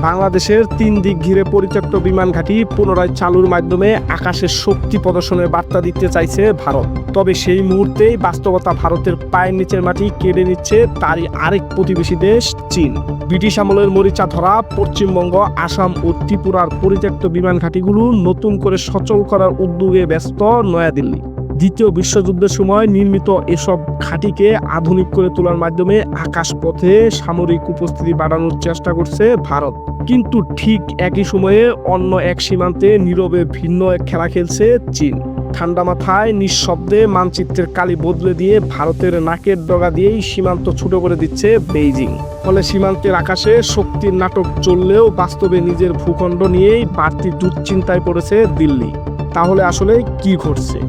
বাংলাদেশের তিন দিক ঘিরে পরিত্যক্ত বিমান ঘাঁটি পুনরায় চালুর মাধ্যমে আকাশের শক্তি প্রদর্শনের বার্তা দিতে চাইছে ভারত। তবে সেই মুহূর্তেই বাস্তবতা ভারতের পায়ের নিচের মাটি কেড়ে নিচ্ছে তারই আরেক প্রতিবেশী দেশ, চীন। ব্রিটিশ আমলের মরিচা ধরা পশ্চিমবঙ্গ, আসাম ও ত্রিপুরার পরিত্যক্ত বিমান ঘাঁটিগুলো নতুন করে সচল করার উদ্যোগে ব্যস্ত নয়াদিল্লি। দ্বিতীয় বিশ্বযুদ্ধের সময় নির্মিত এসব ঘাঁটিকে আধুনিক করে তোলার মাধ্যমে আকাশপথে সামরিক উপস্থিতি বাড়ানোর চেষ্টা করছে ভারত। কিন্তু ঠিক একই সময়ে অন্য এক সীমান্তে নীরবে ভিন্ন এক খেলা খেলছে চীন। ঠান্ডা মাথায় নিঃশব্দে মানচিত্রের কালি বদলে দিয়ে ভারতের নাকের ডগা দিয়েই সীমান্ত ছোট করে দিচ্ছে বেইজিং। ফলে সীমান্তের আকাশে শক্তির নাটক চললেও বাস্তবে নিজের ভূখণ্ড নিয়েই বাড়তি দুশ্চিন্তায় পড়েছে দিল্লি। তাহলে আসলে কি ঘটছে?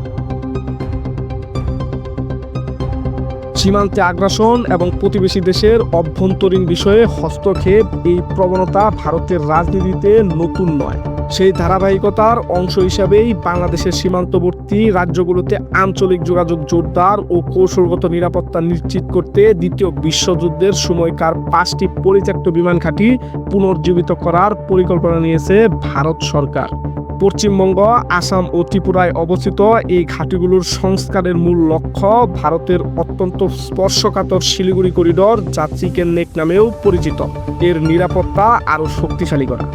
সীমান্তে আগ্রাসন এবং প্রতিবেশী দেশের অভ্যন্তরীণ বিষয়ে হস্তক্ষেপ, এই প্রবণতা ভারতের রাজনীতিতে নতুন নয়। সেই ধারাবাহিকতার অংশ হিসাবেই বাংলাদেশের সীমান্তবর্তী রাজ্যগুলোতে আঞ্চলিক যোগাযোগ জোরদার ও কৌশলগত নিরাপত্তা নিশ্চিত করতে দ্বিতীয় বিশ্বযুদ্ধের সময়কার পাঁচটি পরিত্যক্ত বিমান ঘাঁটি পুনর্জীবিত করার পরিকল্পনা নিয়েছে ভারত সরকার। পশ্চিমবঙ্গ, আসাম ও ত্রিপুরায় অবস্থিত এই ঘাটিগুলোর সংস্কারের মূল লক্ষ্য ভারতের অত্যন্ত স্পর্শকাতর শিলিগুড়ি করিডর যা চিকেন নেক নামেও পরিচিত। এর নিরাপত্তা আরও শক্তিশালী করা।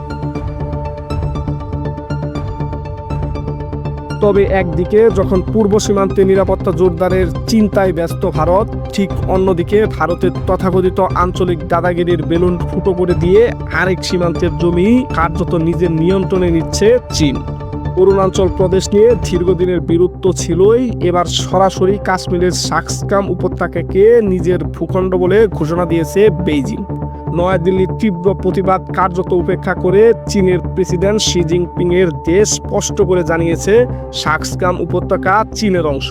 তবে একদিকে যখন পূর্ব সীমান্তে নিরাপত্তা জোরদারের চিন্তায় ব্যস্ত ভারত, ঠিক অন্যদিকে ভারতের তথাকথিত আঞ্চলিক দাদাগিরির বেলুন ফুটো করে দিয়ে আরেক সীমান্তের জমি কার্যত নিজের নিয়ন্ত্রণে নিচ্ছে চীন। অরুণাচল প্রদেশ নিয়ে দীর্ঘদিনের বিরুদ্ধ ছিলই, এবার সরাসরি কাশ্মীরের সাকসকাম উপত্যকাকে নিজের ভূখণ্ড বলে ঘোষণা দিয়েছে বেইজিং। নয়াদিল্লির তীব্র প্রতিবাদ কার্যত উপেক্ষা করে চীনের প্রেসিডেন্ট শি জিনপিং এর দেশ স্পষ্ট করে জানিয়েছে সাকসকাম উপত্যকা চীনের অংশ।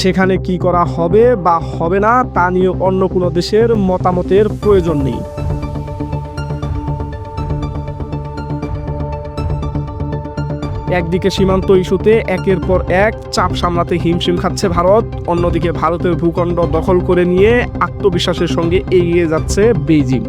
সেখানে কি করা হবে বা হবে না, তা নিয়ে অন্য কোনো দেশের মতামতের প্রয়োজন নেই। একদিকে সীমান্ত ইস্যুতে একের পর এক চাপ সামলাতে হিমশিম খাচ্ছে ভারত, অন্যদিকে ভারতের ভূখণ্ড দখল করে নিয়ে আত্মবিশ্বাসের সঙ্গে এগিয়ে যাচ্ছে বেইজিং।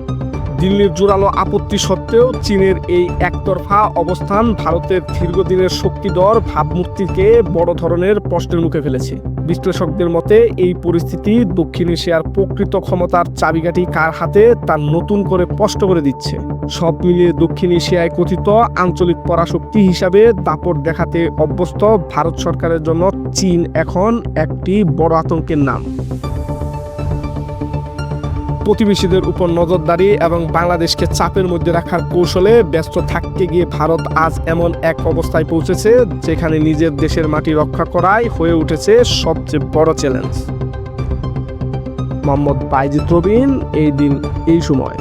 দিল্লির জোরালো আপত্তি সত্ত্বেও চীনের এই একতরফা অবস্থান ভারতের দীর্ঘদিনের শক্তিধর ভাবমূর্তিকে বড় ধরনের প্রশ্নের মুখে ফেলেছে। বিশ্লেষকদের মতে, এই পরিস্থিতি দক্ষিণ এশিয়ার প্রকৃত ক্ষমতার চাবিকাঠি কার হাতে তা নতুন করে স্পষ্ট করে দিচ্ছে। সব মিলিয়ে দক্ষিণ এশিয়ায় কথিত আঞ্চলিক পরাশক্তি হিসাবে দাপট দেখাতে অভ্যস্ত ভারত সরকারের জন্য চীন এখন একটি বড় আতঙ্কের নাম। প্রতিবেশীদের উপর নজরদারি এবং বাংলাদেশকে চাপের মধ্যে রাখার কৌশলে ব্যস্ত থাকতে গিয়ে ভারত আজ এমন এক অবস্থায় পৌঁছেছে যেখানে নিজের দেশের মাটি রক্ষা করাই হয়ে উঠেছে সবচেয়ে বড় চ্যালেঞ্জ মোহাম্মদ বাইজিদ রবিন, এই দিন, এই সময়।